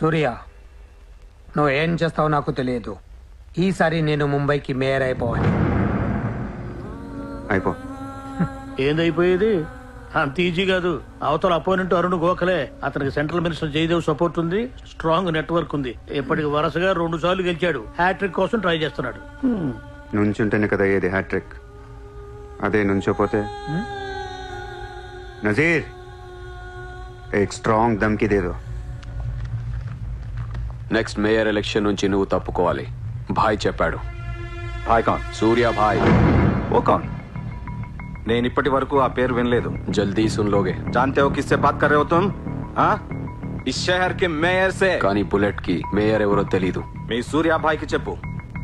సూర్య నువ్వు ఏం చేస్తావో నాకు తెలియదు. ఈసారి నేను ముంబైకి మేయర్ అయిపోవాలి. అయిపో. ఏందైపోయేది? అంత ఈజీ కాదు. అవతల అపోనెంట్ అరుణ్ గోఖలే. అతనికి సెంట్రల్ మినిస్టర్ జయదేవ్ సపోర్ట్ ఉంది స్ట్రాంగ్ నెట్వర్క్ ఉంది. ఇప్పటికి వరుసగా రెండు సార్లు గెలిచాడు. హ్యాట్రిక్ కోసం ట్రై చేస్తున్నాడు. నుంచుంటేనే కదా ఏది హ్యాట్రిక్ అదే నుంచోపోతే? నజీర్! ఏ స్ట్రాంగ్ దమ్కి దేదో నెక్స్ట్ మేయర్ ఎలక్షన్ నుంచి నువ్వు తప్పుకోవాలి భాయ్ చెప్పాడు भाई कौन సూర్య భాయ్ वो कौन నేను ఇప్పటి వరకు ఆ పేరు వినలేదు జల్దీ సున్లోగే जानते हो किससे बात कर रहे हो तुम हाँ इस शहर के మేయర్ से కానీ బుల్లెట్ కి మేయర్ ఎవరో తెలీదు మీ సూర్యాభాయ్కి చెప్పు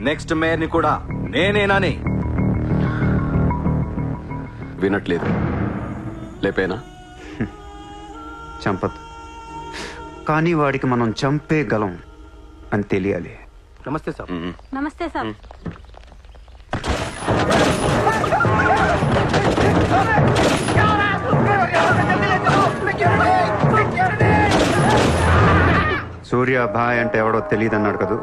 నెక్స్ట్ మేయర్ ని కూడా నేనేనని వినట్లేదు లేపేనా చంపదు కానీ వాడికి మనం చంపేయగలం అని తెలియాలి. నమస్తే సార్. నమస్తే సార్. సూర్య భాయ్ అంటే ఎవడో తెలియదు అన్నాడు కదూ?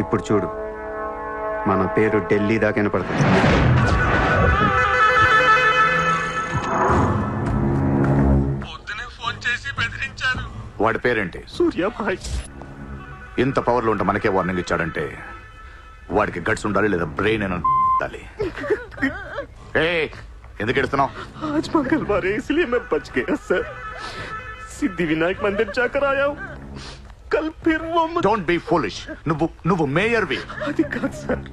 ఇప్పుడు చూడు. మన పేరు ఢిల్లీ దాకా వినపడుతుంది. వాడి పేరేంటి సూర్యాభాయ్ ఇంత పవర్లో ఉంటే మనకే వార్నింగ్ ఇచ్చాడంటే వాడికి గట్స్ ఉండాలి లేదా బ్రెయిన్ అని ఉండాలి ఏ ఎందుకు ఎడుతున్నావు आज मंगलवार है इसलिए मैं बच गया सर सिद्धि विनायक मंदिर जाकर आया हूँ कल फिर वो मुझे డోంట్ బి ఫోలిష్ నువ్వు నువ్వు మేయర్వి అది కాదు సార్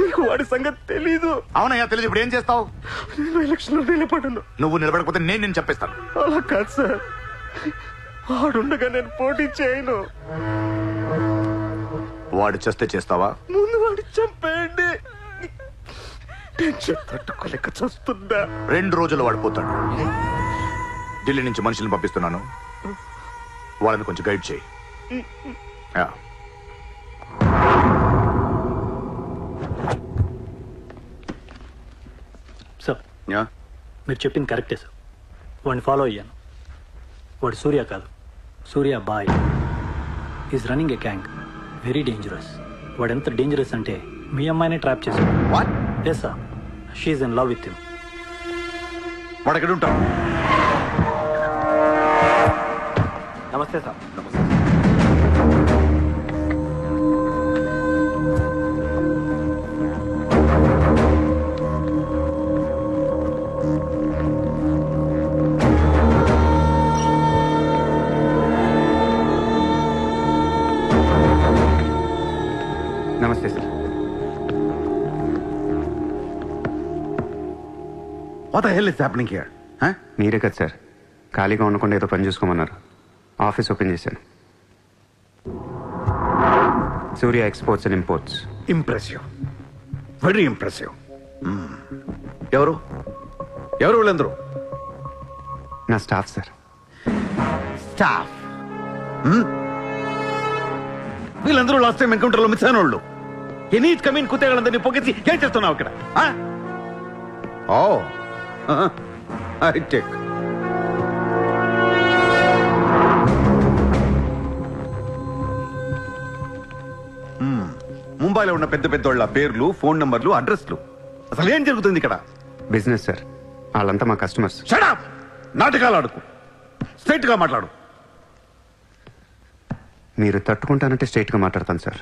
మీకు వాడి సంగతి తెలీదు అవునయ్యా తెలియదు ఇప్పుడు ఏం చేస్తావు నేను ఎలక్షన్ లో నిలబడను నువ్వు నిలబడకపోతే నేను నేను చంపేస్తాను అలా కాదు సార్ వాడుండగా నేను పోటీ చేయను. వాడు చేస్తే చేస్తావా? ముందు వాడి చంపేయండి. టెన్షన్ తట్టుకోలేక చూస్తుందా రెండు రోజులు వాడు పోతాడు. ఢిల్లీ నుంచి మనుషులను పంపిస్తున్నాను. వాళ్ళని కొంచెం గైడ్ చేయి. సార్ మీరు చెప్పింది కరెక్టే సార్. వాడిని ఫాలో అయ్యాను. వాడు సూర్య కాదు. Surya boy. Is running a gang very dangerous వాడు ఎంత డేంజరస్ అంటే మీ అమ్మాయినే ట్రాప్ చేశాడు. What? Yes sir she's in love with him వాడు ఎక్కడ ఉంటాడు నమస్తే సార్ నమస్తే What the hell is happening here? Huh? మీరే కదా సార్. ఖాళీగా ఉండకుండా ఏదో పని చూసుకోమన్నారు. ఆఫీస్ ఓపెన్ చేశాను. Surya exports and imports. Impressive very impressive ఎవరు? ఎవరు వీళ్ళందరూ? నా స్టాఫ్ సార్. స్టాఫ్ వీళ్ళందరూ లాస్ట్ టైం ఎన్కౌంటర్లో మిస్ అయిన వాళ్ళు. ఎనీ కమీన్ కుతేళ్ళందరినీ పొగేసి ఏం చేస్తున్నావు ఇక్కడ? Oh I take. ముంబైలో ఉన్న పెద్ద పెద్ద వాళ్ళ పేర్లు ఫోన్ నంబర్లు అడ్రస్లు. అసలు ఏం జరుగుతుంది ఇక్కడ? Business sir. వాళ్ళంతా మా కస్టమర్స్. షడప్ నాటకాలు ఆడుకు. స్ట్రైట్గా మాట్లాడు. మీరు తట్టుకుంటానంటే స్ట్రైట్గా మాట్లాడతాను సార్.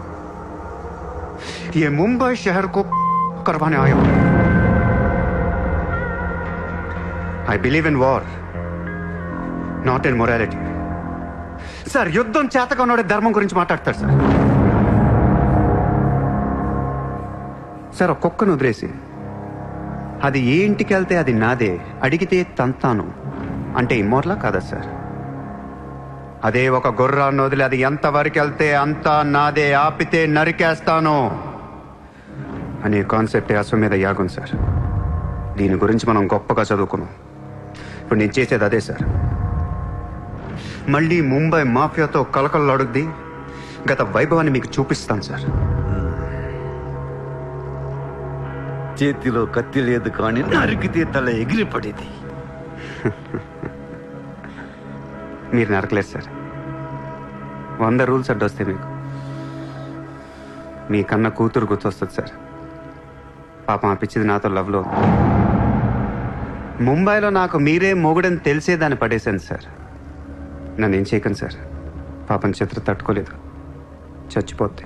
ये मुंबई शहर को करवाने आया हूं I believe in war not in morality sir యుద్ధం చేతగా ఉన్నాడే ధర్మం గురించి మాట్లాడతాడు సార్ సార్ ఒక కుక్కను వదిలేసి అది ఏ ఇంటికి వెళ్తే అది నాదే అడిగితే తంతాను అంటే ఇమ్మోర్లా కాదా సార్ అదే ఒక గుర్రాన్ని వదిలి అది ఎంతవరకు వెళ్తే అంతా నాదే ఆపితే నరికేస్తాను అనే కాన్సెప్ట్ అశ్వమేధ యాగం సార్ దీని గురించి మనం గొప్పగా చదువుకున్నాం. ఇప్పుడు నేను చేసేది అదే సార్ మళ్ళీ ముంబై మాఫియాతో కలకలలాడుద్ది. గత వైభవాన్ని మీకు చూపిస్తాను సార్ చేతిలో కత్తి లేదు కానీ నరికితే తల ఎగిరిపడేది. మీరు నరకలేదు సార్ వంద రూల్స్ అడ్డొస్తాయి మీకు. మీ కన్న కూతురు గుర్తొస్తుంది సార్ పాపం ఆ పిచ్చిది నాతో లవ్లో ముంబైలో నాకు మీరే మొగుడని తెలిసే దాన్ని పడేశాను సార్. నన్ను ఏం చేయకండి సార్. పాపం చిత్ర తట్టుకోలేదు. చచ్చిపోతే.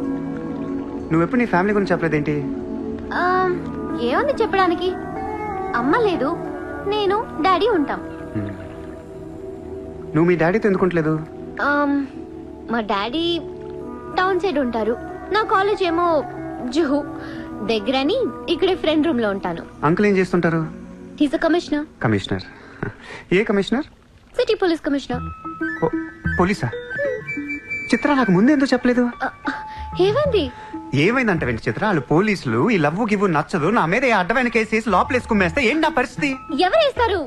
నువ్వెప్పుడు నీ ఫ్యామిలీ గురించి చెప్పలేదేంటి? ఏముంది చెప్పడానికి? అమ్మ లేదు నేను డాడీ ఉంటాం. నువ్వు మీ డాడీతో ఎందుకుంటలేదు? మా డాడీ టౌన్ సైడ్ ఉంటారు. నా కాలేజ్ ఏమో జుహు. దగ్గరని ఇక్కడే ఫ్రెండ్ రూమ్లో ఉంటాను. అంకుల్ ఏం చేస్తుంటారు? He's uh commissioner commissioner. ఏ కమిషనర్? సిటీ పోలీస్ కమిషనర్ పోలీసా? చిత్ర నాకు ముందు ఎందుకు చెప్పలేదు? ఏమైంది? ఏమైందంట వెంట చిత్ర? వాళ్ళు పోలీసులు ఈ లవ్వు గివ్వు నచ్చదు. నా మీద ఏ అడ్డమైన కేసు వేసి లోపలేసుకుమ్మేస్తే ఏంటి నా పరిస్థితి? ఎవరేస్తారు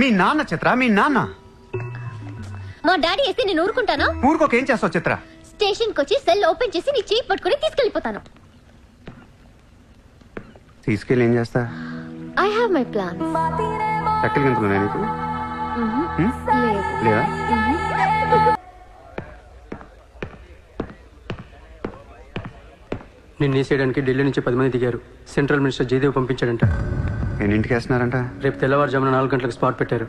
మీ నాన్న చిత్ర మీ నాన్న. మా డాడీ వేస్తే నేను ఊరుకుంటానా? ఊరికొక ఏం చేస్తావు చిత్ర? స్టేషన్కి వచ్చి సెల్ ఓపెన్ చేసి నీ చేయి పట్టుకుని తీసుకెళ్ళిపోతాను తీసుకెళ్ళి ఏం చేస్తా? ఐ హావ్ మై ప్లాన్ చక్కలు గంతులు? లేదు నిన్ను వేసేయడానికి ఢిల్లీ నుంచి పది మంది దిగారు. సెంట్రల్ మినిస్టర్ జయదేవ్ పంపించాడంట. ఎన్నింటికి వేస్తున్నారంట? రేపు తెల్లవారుజామున నాలుగు గంటలకు స్పాట్ పెట్టారు.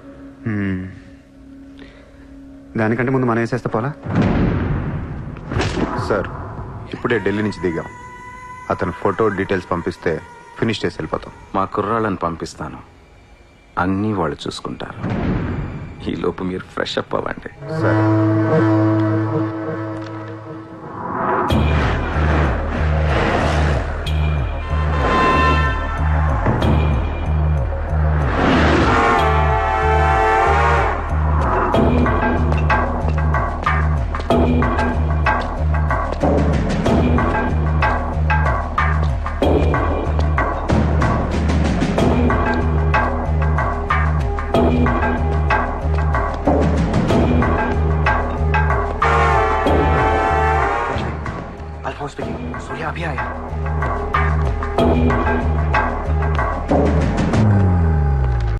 దానికంటే ముందు మనం వేసేస్తే పోలా? సార్ ఇప్పుడే ఢిల్లీ నుంచి దిగాం. అతను ఫోటో డీటెయిల్స్ పంపిస్తే ఫినిష్ చేసి వెళ్ళిపోతాం. మా కుర్రాళ్ళని పంపిస్తాను. అన్నీ వాళ్ళు చూసుకుంటారు. ఈ లోపు మీరు ఫ్రెష్ అప్ అవ్వండి. సార్. 诈骗呀。